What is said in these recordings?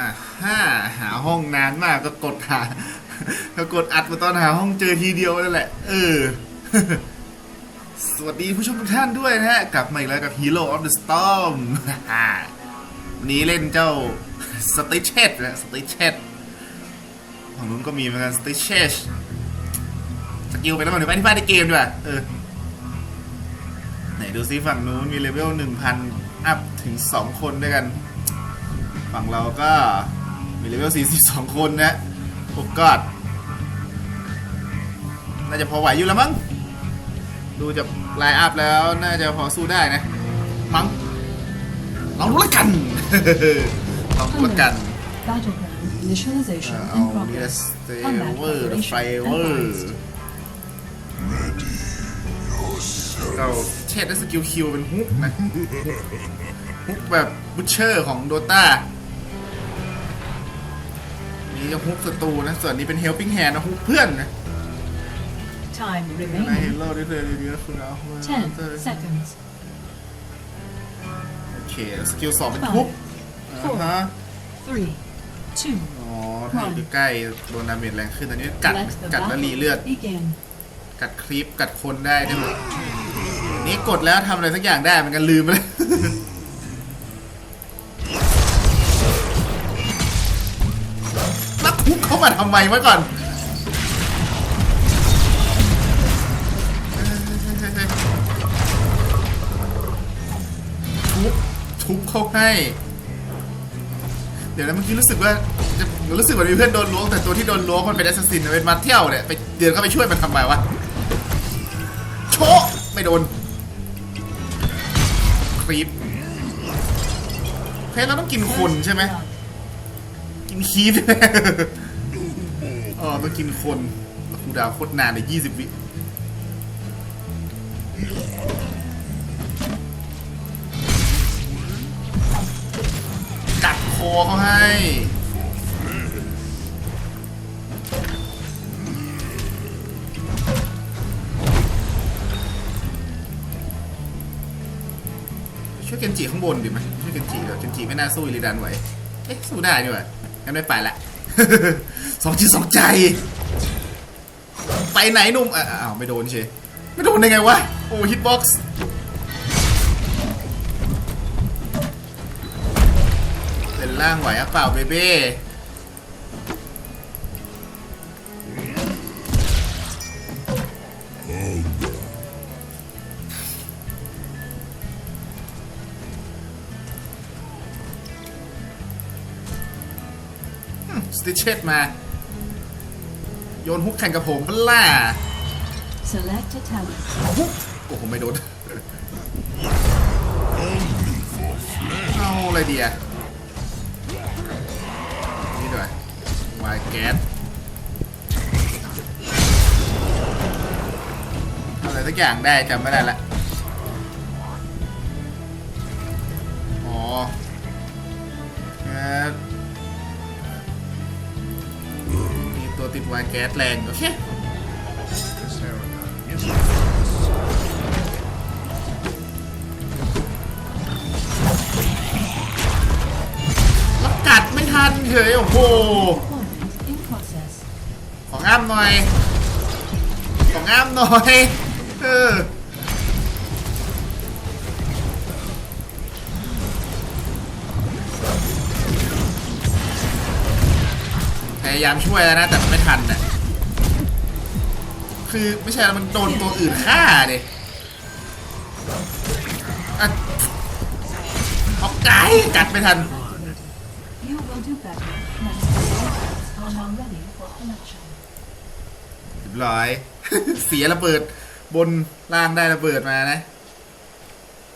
อะห้าหาห้องนานมากก็กดหาก็กดอัดมาตอนหาห้องเจอทีเดียวนั่นแหละ เออ สวัสดีผู้ชมทุกท่านด้วยนะฮะ กลับมาอีกแล้วกับ Hero of the Storm วันนี้เล่นเจ้า s t i t c h นะ s t i t c h ฝั่งนู้นก็มีเหมือนกัน s t i t c h สกิลไปแล้วมันไปที่บ้านในเกมด้วยเออ ไหนดูซิฝั่งนู้นมีเลเวล1,000อัพถึง2คนด้วยกัน ฝั่งเราก็มีเลเวล 42 คนนะโอ้กอดน่าจะพอไหวอยู่แล้วมั้ง ดูจากไลน์อัพแล้วน่าจะพอสู้ได้นะ มั้งลองดูละกัน ลองดูละกัน Battleground initialization เอา in เนีย progress. สเต Combat เวอร์ preparation ไฟเวอร์ advanced. เราเชดได้สกิลคิวเป็นฮุกนะ ฮุกแบบบูชเชอร์ของโดตา นี่จะฮุกศัตรูนะ ส่วนนี้เป็นเฮลปิ้งแฮนนะฮุกเพื่อนนะ Time ในเฮ remaining โร่ดิเทอร์ดีๆคุณเอา10 seconds. โอเค สกิลสองเป็นฮุกอ่าฮะ Three, two, อ๋อถ้าอยู่ใกล้ๆโดนดาเมจแรงขึ้นอันนี้กัด let the กัดแล้ว battle รีเลือด begin. กัดคลิปกัดคนได้ด้วยนี่กดแล้วทำอะไรสักอย่างได้เหมือนกันลืมไปเลย มาทำไมไว้ก่อนทุบทุบเข้าให้ เดี๋ยวนะเมื่อกี้รู้สึกว่าจะรู้สึกเหมือนมีเพื่อนโดนล้วงแต่ตัวที่โดนล้วงมันเป็นแอสซัสซินเป็นมาเที่ยวเนี่ยไปเดินเข้าไปช่วยมันทำไมวะโชะไม่โดนครีปเพชรเราต้องกินคนใช่ไหมกินคีฟ อ๋อต้องกินคนคูดาวโคตรนานเลยยี่สิบวิกัดคอเขาให้ช่วยเกนจิข้างบนดีไหมช่วยเกนจิเดี๋ยวเกนจิไม่น่าสู้อิริดันไหวเอ๊ะสู้ได้นี่หว่างั้นไม่ไปละ สองจิตสองใจ ไปไหนหนุ่มอ้าวไม่โดนเชไม่โดนได้ไงวะ โอ้ฮิตบ็อกซ์เป็นร่างไหวอะเปล่าเบเบ้สติเชตมา โยนฮุกแข่งกับผมมันล่า Select a talent. ฮุกโอ้โหไม่โดน เอาอะไรดีอะนี่ด้วยวายแก๊สอะไรสักอย่างได้จำไม่ได้ละอ๋อแก๊ส ติดวายแก๊สแรงโอเคแล้วกัดไม่ทันเฉยโอ้โห ของอ้ามหน่อย ของอ้ามหน่อย เออายามช่วยแล้วนะ แต่มไม่ทันน่ะคือไม่ใช่แล้วมันโดนตัวอื่นฆ่าดิอะออกไกกัดไม่ทัน เรียบร้อย เสียระเบิดบนล่างได้ระเบิดมานะ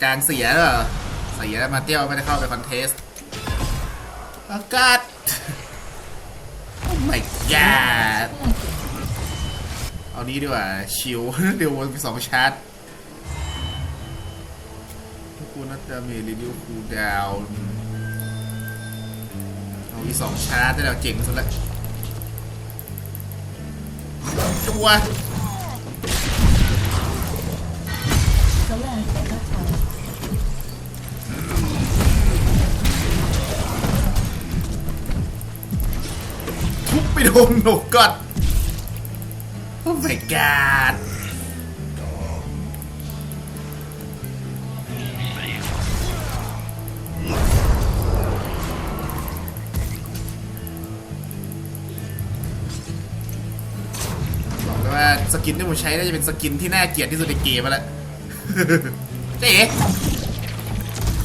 กางเสียเหรอ เสียมาเตี้ยวไม่ได้เข้าไปคอนเทสต์อากาศ my god เอานี้ดีกว่าชิว เดี๋ยววนไปสองชาร์จทุกคนน่าจะมีรีวิวคูดาวเอาอีสองชาร์จได้แล้วเจ๋งสุดละตัว งหนูก่อนโ my god บอกเลยว่าสกินที่ผมใช้น่าจะเป็นสกินที่น่าเกลียดที่สุดในเกมแล้ว เจ๊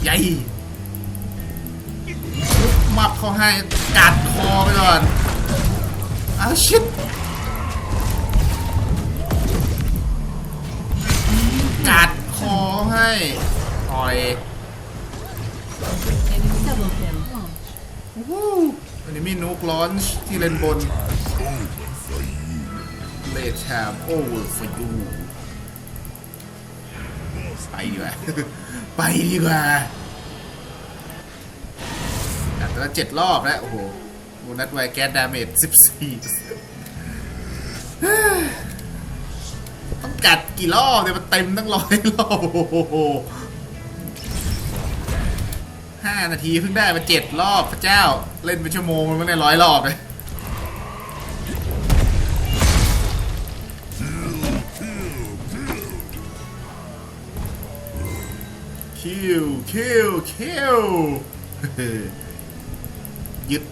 ใหญ่มับเขาให้กัดคอไปก่อน อาชิตกัดคอให้ต่อยอันนี้มีนุกลอนช์ที่เล่นบนเลดแทบโอเวอร์ฟอร์ยูไปดีกว่า ไปดีกว่าแต่ละเจ็ดรอบแล้ว โอ้โห โบนัสไวแก๊สดาเมจสิบสี่ต้องกัดกี่รอบเนี่ยมันเต็มตั้งร้อยรอบห้านาทีเพิ่งได้มาเจ็ดรอบพระเจ้าเล่นเป็นชั่วโมงมันไม่ได้ร้อยรอบเลยคิวคิวคิวยึด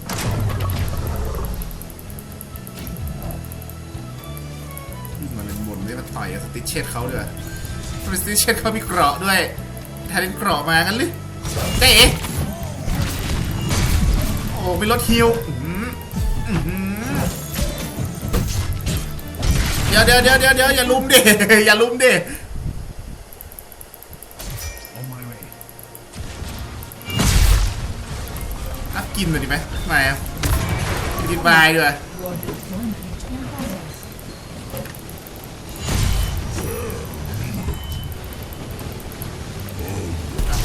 ต่อยสติเชตเขาด้วยสติเชตเขามีเกราะด้วยทาเลนเกราะมากันหรือเต้โอ้เป็นรถฮิลเดี๋ยวเดี๋ยวเดี๋ยวเดี๋ยวเดี๋ยวอย่าลุมเดอย่าลุมเดกินเลยดีไหมไม่ดีวบายด้วย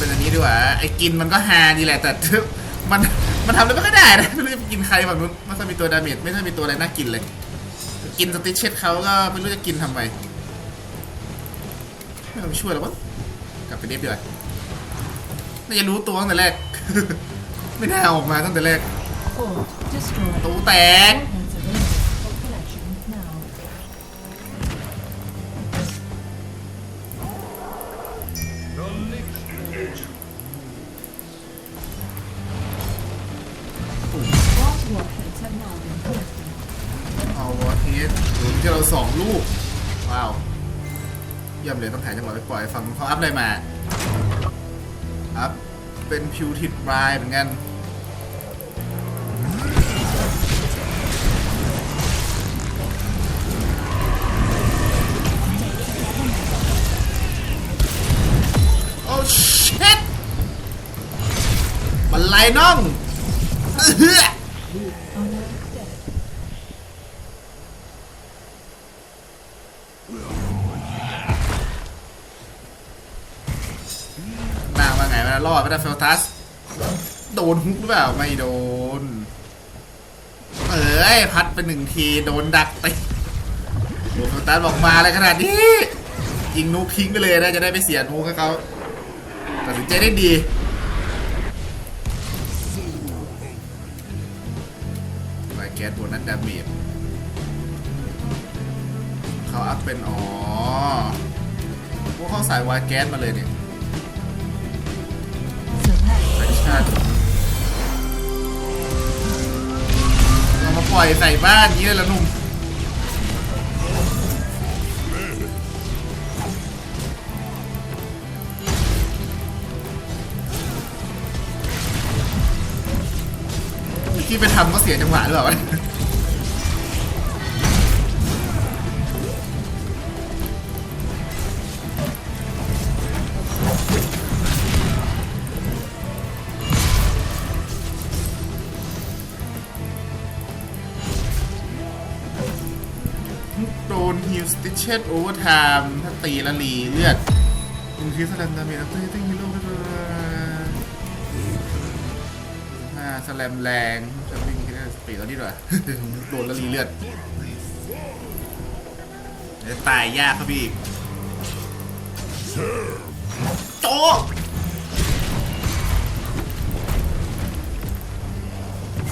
เป็นอันนี้ดีกว่าไอ้กินมันก็ฮาดีแหละแต่มันมันทำอะไรไม่ค่อยได้นะไม่รู้จะกินใครแบบนู้นไม่ใช่มีตัวดาเมจไม่ใช่มีตัวอะไรน่ากินเลย กินสติเชตเขาก็ไม่รู้จะกินทำไมไม่ต้ช่วยหรอวะกลับไปเดฟดีกว่าน่าจะรู้ตัวตั้งแต่แรก ไม่ได้ออกมาตั้งแต่แรกตู้แตก ที่เราสองลูก ว้าวยี่ยเลยต้องถ่ายจังหวะไปปล่อยฝั่งเขาอัพอะไรมา อัพ เป็นพิวทิดบรายเหมือนกัน โอ้ชิตบันไลน่องเฮ้อ อดไปดาเฟลทัส โดนฮุกหรือเปล่า ไม่โดน เอ้ย พัดไปหนึ่งที โดนดักไปเฟลทัสบอกมาอะไรขนาดนี้ ยิงนุกทิ้งไปเลยนะ จะได้ไปเสียนุกให้เขาตัดสินใจได้ดีไวแก๊สบนนั้นดาเมจเขาอัพเป็น อ๋อพวกเขาใส่ไวแก๊สมาเลยเนี่ย สัตเรามาปล่อยใส่บ้านนี้เลยละนุ่มที่ไปทำก็เสียจังหวะหรือเปล่า ยูสติเชตโอเวอร์ไทม์ถ้าตีละลีเลือดอินครีสแลนดาเมจตีติ้งฮีโร่ห้าสแลมแรงจะวิ่งแค่สปีดล้วนี้ด้วยโดนละลีเลือดจะตายยากครับพี่โจ๊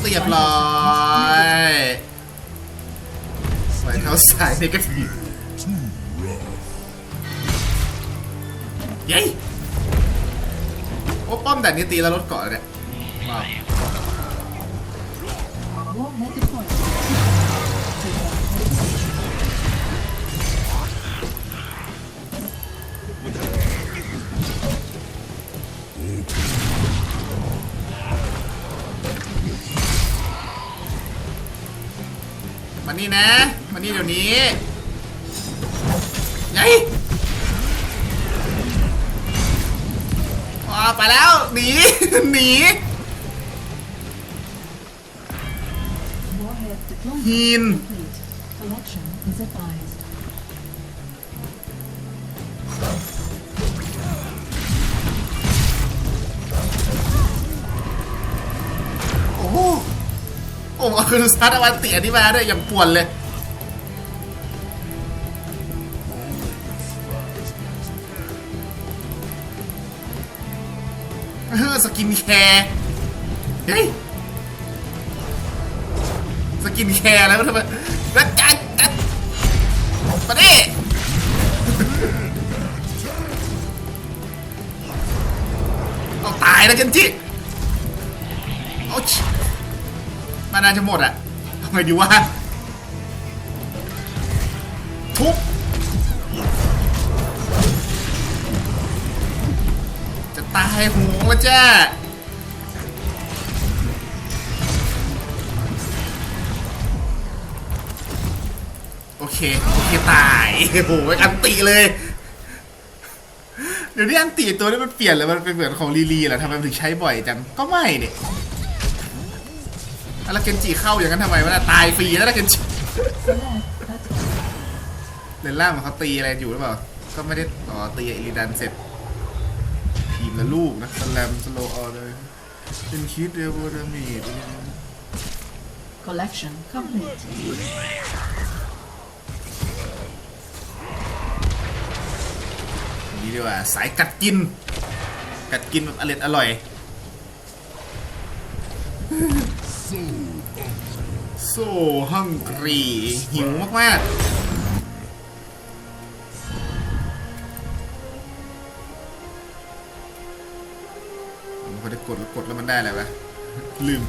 เรียบร้อยใส่เขาใส่ในกระสี ยัยโอ้ป้อมแต่นี้ตีแล้วลดเกาะเลยเนี่ยว้าว Warhead deployed. Trigger. มานี่นะ มานี่เดี๋ยวนี้ยัย ไปแล้วหนีหนีฮีนโอ้โหโอ้คือซัดอวันเตียนี่มาด้วยอย่างป่วนเลย สกินแคร์เฮ้ยสกินแคร์แล้วทำไมแล้วจัดจัดมาดิเอาตายแล้วกันจิเอาชิมาน่าจะหมดอะทำไงดีวะทุบ ตายหงแล้วจ้โอเค โอเค ตายโอ้โหอันติเลย เดี๋ยวนี้อันติตัวนี้มันเปลี่ยนเลยมันเป็นเหมือนของลีลีเหรอทำไมมันถึงใช้บ่อยจัง ก็ไม่เนี่ยอะแล้วเกนจิเข้าอย่างนั้นทำไมวะตายฟรีแล้วเกนจิเลนล่างมันเขาตีอะไรอยู่หรือเปล่า ก็ไม่ได้ต่อตีอิริดันเสร็จ ทีมละลูกนะสแลมสโลออเลย เป็นคิดเดวอร์มีด collection complete. นี่ดีกว่า สายกัดกิน กัดกินแบบอร่อยอร่อยโซ่ฮังกรีหิวมาก ๆ ได้อะไรวะลืม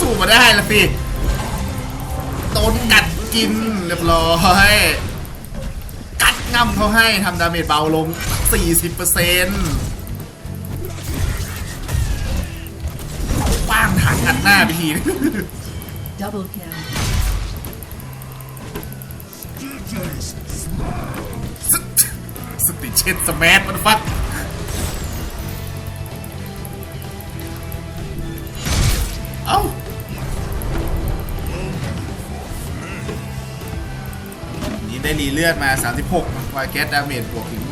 สู้มาได้ละสิโดนกัดกินเรียบร้อยกัดง่ำเขาให้ทำดาเมจเบาลง 40% หน้าไปทีนึง Double kill. สสติเช็ดสแมทมันฟัดเอ้านี่ได้รีเลือดมา 36วายแก๊สดาเมจบวกถึง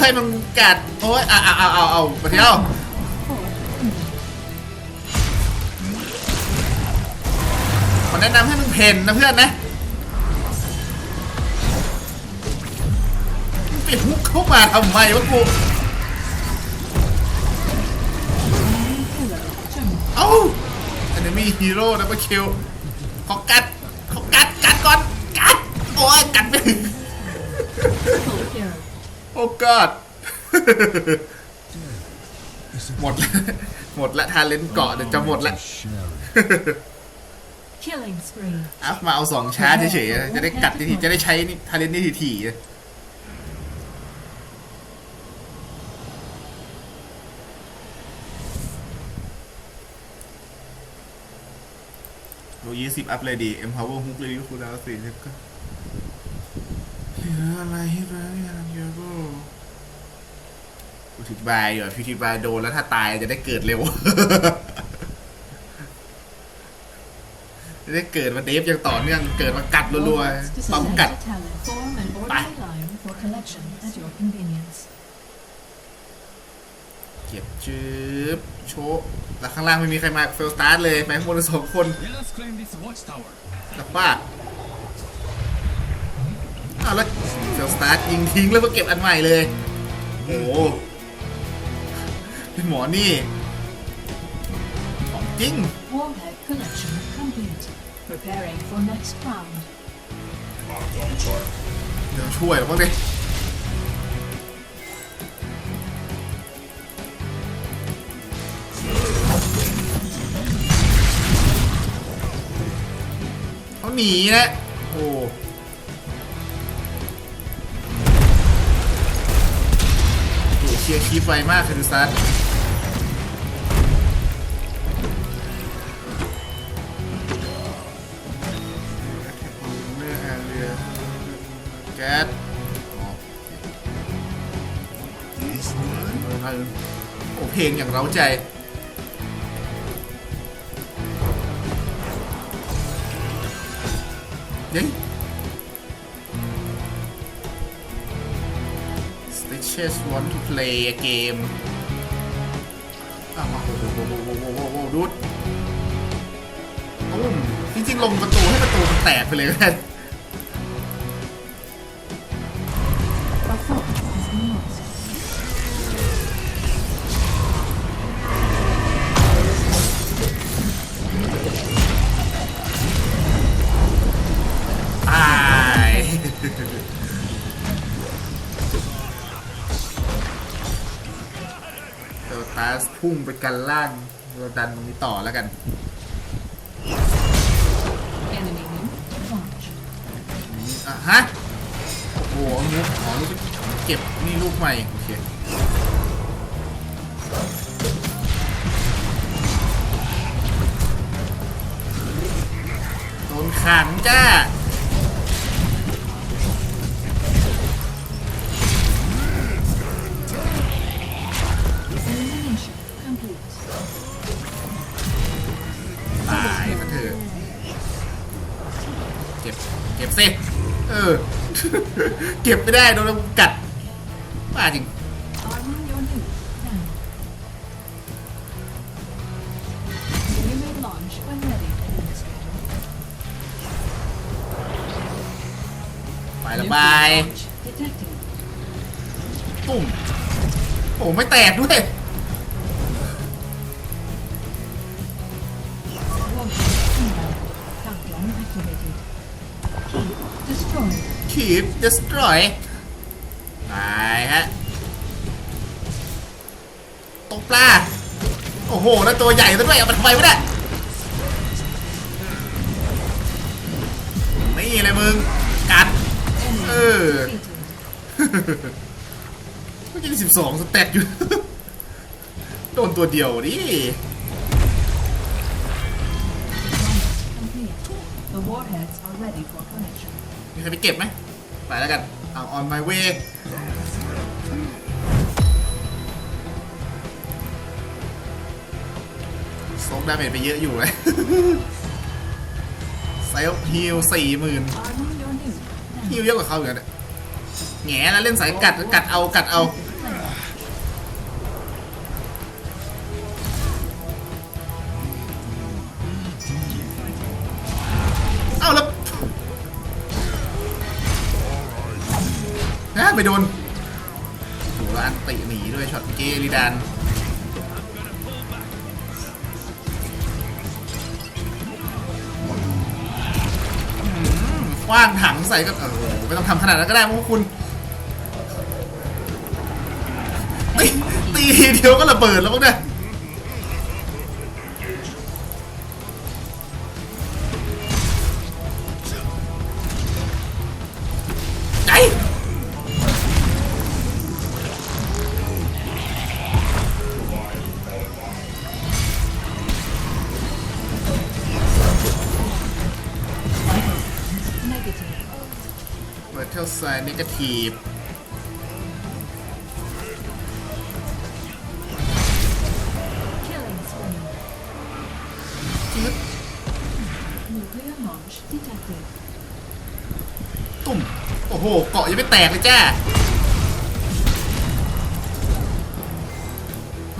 ให้มันกัดโอ้ยเอาเอาเอาเอาเอาไปเที่ยวขอแนะนำให้มึงเพนนะเพื่อนนะมึงไปฮุกเข้ามาทำไมวะกู killer. Terminal. เอ้า enemy hero นะปะคิวขอกัดขอกัดกัดก่อนกัดโอ้ยกัดไป โอ้กอดหมดแล้วหมดละทาเลนเกาะเดี๋ยวจะหมดละ Killing spree. อัพมาเอาสองชาร์จเฉยๆ จะได้กัดทีๆจะได้ใช้นี่ทาเลนนี่ทีๆ โลยี่สิบอัพเลยดี empower hook เลยคูดาวสี่สิบก็เหลืออะไรให้บ้างอย่างเดียวก็อธิบายอยู่อะพิธีบายโดนแล้วถ้าตายจะได้เกิดเร็ว จะได้เกิดมาเดฟอย่างต่อเนื่องเกิดมากัดรัว Warheads ๆปั๊ม disassembly กัด talent. Form an orderly line for collection at your convenience. เก็บจืบโชว์แล้วข้างล่างไม่มีใครมาเฟลสตาร์ทเลยไปข้างบนกันสองคน Let us claim this watchtower. แต่ว่าอ้าวแล้วเฟลสตาร์ทยิงทิ้งแล้วก็เก็บอันใหม่เลย โอ้โหเป็นหมอนี่ ของจริง Warhead collection complete. Preparing for next round. เดี๋ยวช่วยหรอพวกนี้เขาหนีนะ โอ้ คีฟไวมากคารูซัสเรื่องแอเรียแก๊สอ๋อโอ้เพลงอย่างเร้าใจเย้ Stitches want to play a game อ้าวโอ้โหโอ้โหโอ้โหโอ้โหโอ้โหดูดตุ้มจริงๆ ลงประตูให้ประตูมันแตกไปเลยก็ได้ พุ่งไปกันล่างเราดันตรงนี้ต่อแล้วกัน Enemy new. Launch. อะฮะโอ้โหเอาลูกขอลูกเก็บนี่ลูกใหม่โอเคโดนขังจ้า เก็บไม่ได้โดนกัดบ้าจริงไประบายตุ่มโอ้ไม่แตกด้วยอ activated. Key destroyed. keep destroy ไปฮะตกปลา โอ้โห แล้วตัวใหญ่ซะด้วย เอามาทำไมวะเนี่ยนี่เลยมึง กัดเมื่อกี้สิบสองสแตทอยู่ โดนตัวเดียวดิ already for connection. มีใครไปเก็บไหมไปแล้วกันเอา on my way ซกดาเมจไปเยอะอยู่เลย เซลฮิลสี่หมื่น Armor your new. ฮิลเยอะกว่าเขาอยู่นะแง่แล้วเล่นสายกัดกัดเอากัดเอา ช็อตเกลิดานคว้างถังใส่ก็เออไม่ต้องทำขนาดนั้นก็ได้พวกคุณตีเดียวก็ระเบิดแล้วพวกเนี่ย จะถีบจืดตุ่ม โอ้โห เกาะยังไม่แตกเลยจ้า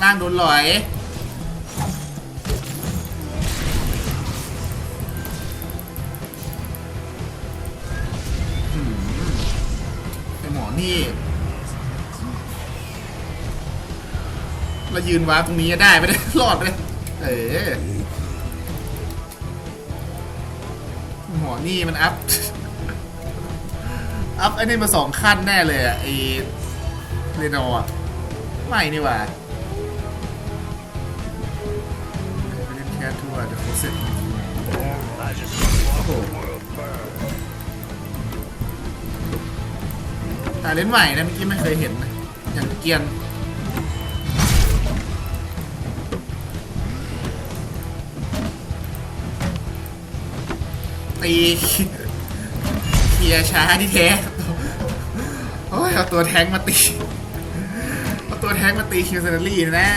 ล่างโดนลอย นี่เรายืนว้าร์ปตรงนี้จะได้ไม่ได้รอดเลยเออหมอนี่มันอัพ อัพไอ้นี่มาสองขั้นแน่เลยอะไอเรโนอะไม่นี่หว่าไปเล่นแค่ทัวร์เดี๋ยวเขาเสร็จโอ้โห ตาเล่นใหม่นะเมื่อกี้ไม่เคยเห็นนะอย่างเกียนตีเคลียช้าที่แท้โอ้ยเอาตัวแท้งมาตีเอาตัวแท้งมาตีคิวเซนรี่นะ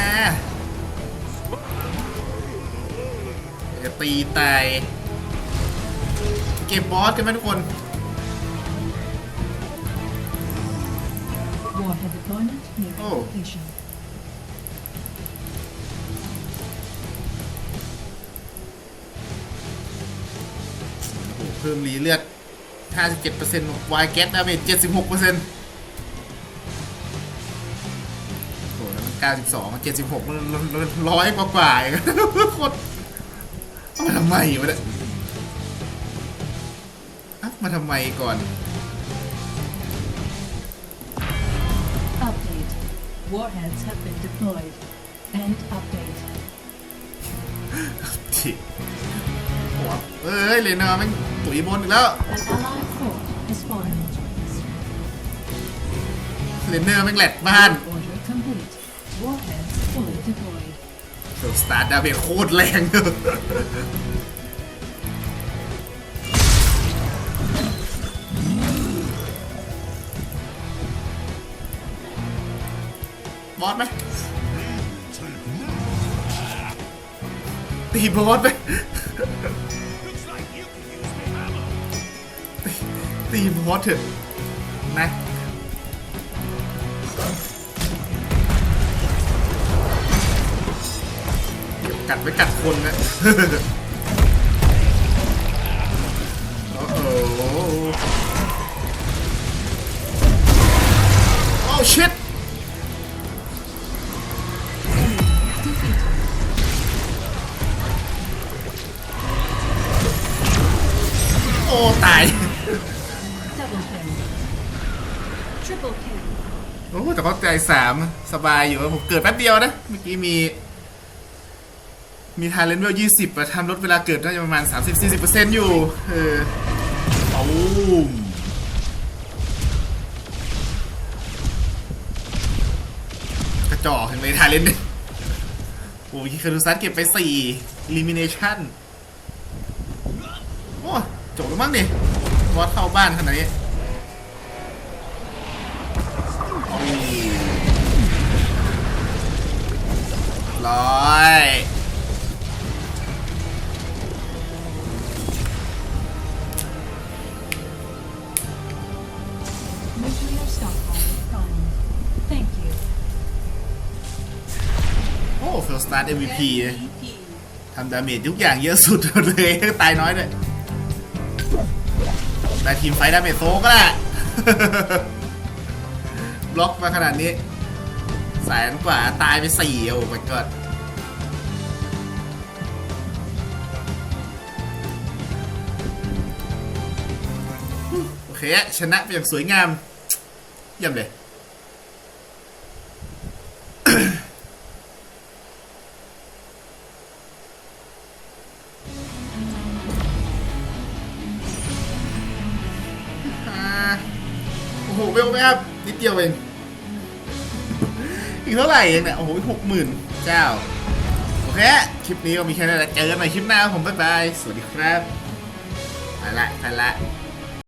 จะตีตายเก็บบอสกันไหมทุกคน location. โอ้เพิ่มรีเลือด 57%วายแก๊สดาเมจ76%โอ้โหแล้วมัน92 76มันร้อยกว่ากว่าๆเองโคตรเอามาทำไมวะเนี่ยมาทำไมก่อน Warheads have been deployed. End update. จิหัวเอ้ยเลนเนอร์แมันตุ๋ยบนอีกแล้ว An allied fort has fallen. เลนเนอร์แม่งแหลกบ้าน Order complete. Warheads fully deployed. เซลสตาร์ดาเมจโคตรแรงเลย บอสไหมตีบอสไหมตีบอสเถอะนะเก็บกัดไว้กัดคนนะโอ้โหโอ้ชิต ตาย Double kill. Triple kill. โอ้แต่ก็ใจสามสบายอยู่ผมเกิดแป๊บเดียวนะ เมื่อกี้มี มีทาเลนเวลยี่สิบทำลดเวลาเกิดน่าจะประมาณ 30-40%อยู่ เออเอากระจอกเห็นไหมทาเลนเนี่ยโอ้ยคารุซัสเก็บไปสี่ elimination มั้งนี่บอสเข้าบ้านขนาดนี้ร้อยโอ้เฟลสตาร์ MVP เลย MVP. ทำดาเมจทุกอย่างเยอะสุดเลย ตายน้อยด้วย แต่ทีมไฟดาเมจโซก็แหละบล็อกมาขนาดนี้ แสนกว่าตายไปสี่โอ้ my god โอเค ชนะไปอย่างสวยงาม เยี่ยมเลย เดียวเอง อีกเท่าไหร่เองเนี่ย โอ้โหหกหมื่นเจ้า โอเค คลิปนี้ก็มีแค่นี้แหละเจอกันใหม่คลิปหน้าผมบ๊ายบาย สวัสดีครับ ไปละ ไปละ